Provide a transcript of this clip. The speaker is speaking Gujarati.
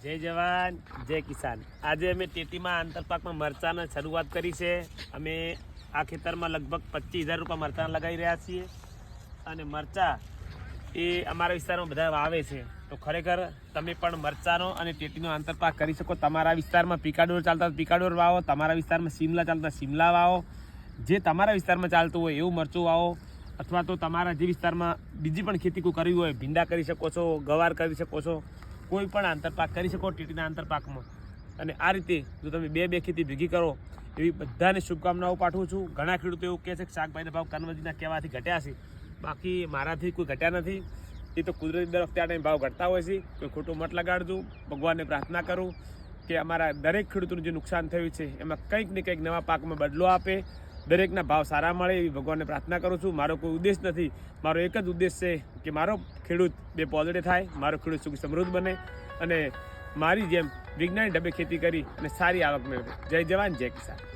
જય જવાન, જય કિસાન. આજે અમે તેતીમાં આંતરપાકમાં મરચાંની શરૂઆત કરી છે. અમે આ ખેતરમાં લગભગ પચીસ હજાર રૂપિયા મરચાં લગાવી રહ્યા છીએ. અને મરચાં એ અમારા વિસ્તારમાં બધા વાવે છે. તો ખરેખર તમે પણ મરચાંનો અને તેતીનો આંતરપાક કરી શકો. તમારા વિસ્તારમાં પિકાડોર ચાલતા પિકાડોર વાવો. તમારા વિસ્તારમાં શિમલા ચાલતા શિમલા વાવો. જે તમારા વિસ્તારમાં ચાલતું હોય એવું મરચું વાવો. અથવા તો તમારા જે વિસ્તારમાં બીજી પણ ખેતી કોઈ કરવી હોય, ભીંડા કરી શકો છો, ગવાર કરી શકો છો. કોઈ પણ આંતરપાક કરી શકો ટીટીના આંતરપાકમાં. અને આ રીતે જો તમે બે બે ખેતી ભેગી કરો, એવી બધાને શુભકામનાઓ પાઠવું છું. ઘણા ખેડૂતો એવું કહે છે કે શાકભાજીના ભાવ કનવજીના કહેવાથી ઘટ્યા છે. બાકી મારાથી કોઈ ઘટ્યા નથી. એ તો કુદરતી દર વખતે આ ટાઈમ ભાવ ઘટતા હોય છે. કોઈ ખોટું મત લગાડજો. ભગવાનને પ્રાર્થના કરું કે અમારા દરેક ખેડૂતોનું જે નુકસાન થયું છે, એમાં કંઈક ને કંઈક નવા પાકમાં બદલો આપે. દરેકના ભાવ સારા મળે એવી ભગવાનને પ્રાર્થના કરું છું. મારો કોઈ ઉદ્દેશ નથી. મારો એક જ ઉદ્દેશ છે કે મારો ખેડૂત બે પોઝિટિવ થાય, મારો ખેડૂત સુખ સમૃદ્ધ બને અને મારી જેમ વિજ્ઞાની ઢબે ખેતી કરી અને સારી આવક મેળવે. જય જવાન, જય કિસાન.